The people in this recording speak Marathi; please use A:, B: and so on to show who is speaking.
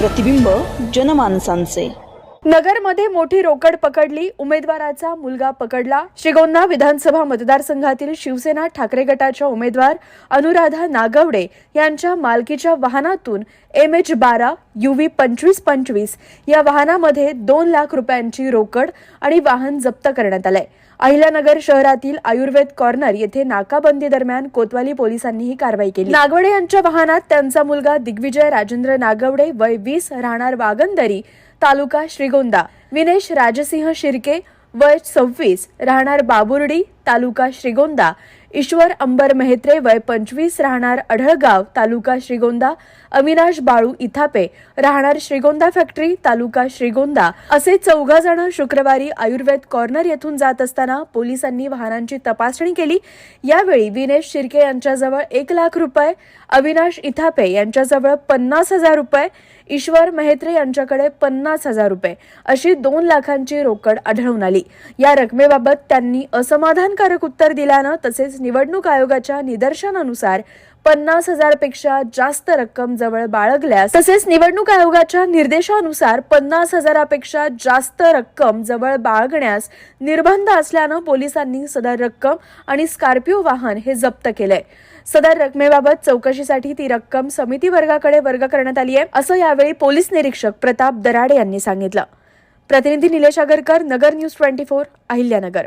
A: प्रतिबिंब जनमानसांचे.
B: नगरमध्ये मोठी रोकड पकडली उमेदवाराचा मुलगा पकडला. श्रीगोंदा विधानसभा मतदारसंघातील शिवसेना ठाकरे गटाच्या उमेदवार अनुराधा नागवडे यांच्या मालकीच्या वाहनातून एम एच बारा युव्ही पंचवीस पंचवीस या वाहनामध्ये दोन लाख रुपयांची रोकड आणि वाहन जप्त करण्यात आलंय. अहिल्यानगर शहरातील आयुर्वेद कॉर्नर येथे नाकाबंदी दरम्यान कोतवाली पोलिसांनी ही कारवाई केली. नागवडे यांच्या वाहनात त्यांचा मुलगा दिग्विजय राजेंद्र नागवडे वय वीस राहणार वागंदरी तालुका श्रीगोंदा. विनेश राजसिंह शिर्के वय सव्वीस राहणार बाबुर्डी तालुका श्रीगोंदा. ईश्वर अंबर मेहत्रे वय पंचवीस राहणार अढळगाव तालुका श्रीगोंदा. अविनाश बाळू इथापे राहणार श्रीगोंदा फॅक्टरी तालुका श्रीगोंदा. असे चौघा जण शुक्रवारी आयुर्वेद कॉर्नर येथून जात असताना पोलिसांनी वाहनांची तपासणी केली. यावेळी विनेश शिर्के यांच्याजवळ एक लाख रुपये अविनाश इथापे यांच्याजवळ पन्नास हजार रुपये ईश्वर मेहत्रे यांच्याकडे पन्नास हजार रुपये अशी दोन लाखांची रोकड आढळून आली. या रकमेबाबत त्यांनी असमाधान समाधानकारक उत्तर दिल्यानं तसेच निवडणूक आयोगाच्या निदर्शनानुसार पन्नास हजारपेक्षा जास्त रक्कम जवळ बाळगल्यास तसेच निवडणूक आयोगाच्या निर्देशानुसार पन्नास हजारापेक्षा जास्त रक्कम जवळ बाळगण्यास निर्बंध असल्यानं पोलिसांनी सदर रक्कम आणि स्कॉर्पिओ वाहन हे जप्त केलंय. सदर रकमेबाबत चौकशीसाठी ती रक्कम समिती वर्गाकडे वर्ग करण्यात आली आहे असं यावेळी पोलीस निरीक्षक प्रताप दराडे यांनी सांगितलं. प्रतिनिधी Nilesh Agarkar Nagar news twenty four Ahilyanagar.